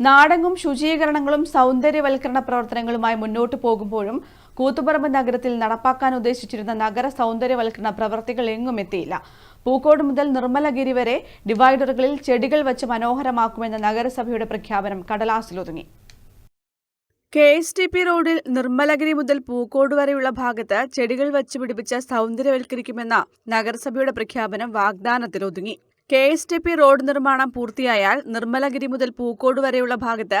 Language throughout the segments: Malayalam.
നാടെങ്ങും ശുചീകരണങ്ങളും സൗന്ദര്യവൽക്കരണ പ്രവർത്തനങ്ങളുമായി മുന്നോട്ടു പോകുമ്പോഴും കൂത്തുപറമ്പ് നഗരത്തിൽ നടപ്പാക്കാൻ ഉദ്ദേശിച്ചിരുന്ന നഗര സൗന്ദര്യവൽക്കരണ പ്രവൃത്തികൾ എങ്ങും എത്തിയില്ല. പൂക്കോട് മുതൽ നിർമ്മലഗിരി വരെ ഡിവൈഡറുകളിൽ ചെടികൾ വച്ച് മനോഹരമാക്കുമെന്ന നഗരസഭയുടെ പ്രഖ്യാപനം കടലാസിലൊതുങ്ങി. കെ എസ് ടി പി റോഡിൽ നിർമ്മലഗിരി മുതൽ പൂക്കോട് വരെയുള്ള ഭാഗത്ത് ചെടികൾ വച്ച് പിടിപ്പിച്ച സൗന്ദര്യവൽക്കരിക്കുമെന്ന നഗരസഭയുടെ പ്രഖ്യാപനം വാഗ്ദാനത്തിലൊതുങ്ങി. K S T P road നിർമ്മാണം പൂർത്തിയായാൽ നിർമ്മലഗിരി മുതൽ പൂക്കോട് വരെയുള്ള ഭാഗത്ത്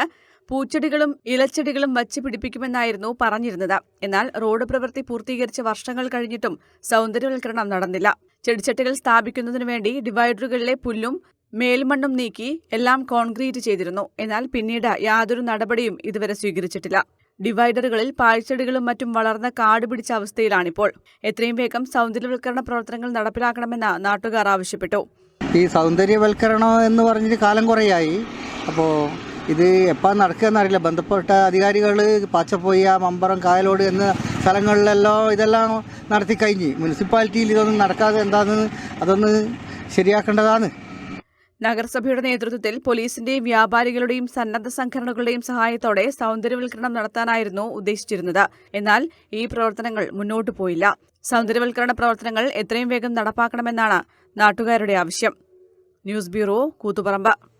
പൂച്ചെടികളും ഇലച്ചെടികളും വച്ച് പിടിപ്പിക്കുമെന്നായിരുന്നു പറഞ്ഞിരുന്നത്. എന്നാൽ റോഡ് പ്രവൃത്തി പൂർത്തീകരിച്ച് വർഷങ്ങൾ കഴിഞ്ഞിട്ടും സൗന്ദര്യവൽക്കരണം നടന്നില്ല. ചെടിച്ചട്ടികൾ സ്ഥാപിക്കുന്നതിനു വേണ്ടി ഡിവൈഡറുകളിലെ പുല്ലും മേൽമണ്ണും നീക്കി എല്ലാം കോൺക്രീറ്റ് ചെയ്തിരുന്നു. എന്നാൽ പിന്നീട് യാതൊരു നടപടിയും ഇതുവരെ സ്വീകരിച്ചിട്ടില്ല. ഡിവൈഡറുകളിൽ പാഴ്ചെടികളും മറ്റും വളർന്ന കാട് പിടിച്ച അവസ്ഥയിലാണിപ്പോൾ. എത്രയും വേഗം സൗന്ദര്യവൽക്കരണ പ്രവർത്തനങ്ങൾ നടപ്പിലാക്കണമെന്ന് നാട്ടുകാർ ആവശ്യപ്പെട്ടു. ഈ സൗന്ദര്യവൽക്കരണം എന്ന് പറഞ്ഞിട്ട് കാലം കുറേയായി. അപ്പോൾ ഇത് എപ്പോൾ നടക്കുകയെന്നറിയില്ല ബന്ധപ്പെട്ട അധികാരികൾ പാച്ചപ്പൊയ്യ മമ്പറം കായലോട് എന്ന സ്ഥലങ്ങളിലെല്ലാം ഇതെല്ലാം നടത്തി കഴിഞ്ഞ്. മുനിസിപ്പാലിറ്റിയിൽ ഇതൊന്നും നടക്കാതെ എന്താണെന്ന് അതൊന്ന് ശരിയാക്കേണ്ടതാണ്. നഗരസഭയുടെ നേതൃത്വത്തിൽ പോലീസിന്റെയും വ്യാപാരികളുടെയും സന്നദ്ധ സംഘടനകളുടെയും സഹായത്തോടെ സൗന്ദര്യവൽക്കരണം നടത്താനായിരുന്നു ഉദ്ദേശിച്ചിരുന്നത്. എന്നാൽ ഈ പ്രവർത്തനങ്ങൾ മുന്നോട്ടു പോയില്ല. സൗന്ദര്യവൽക്കരണ പ്രവർത്തനങ്ങൾ എത്രയും വേഗം നടപ്പാക്കണമെന്നാണ് നാട്ടുകാരുടെ ആവശ്യം. News bureau Koothuparamba.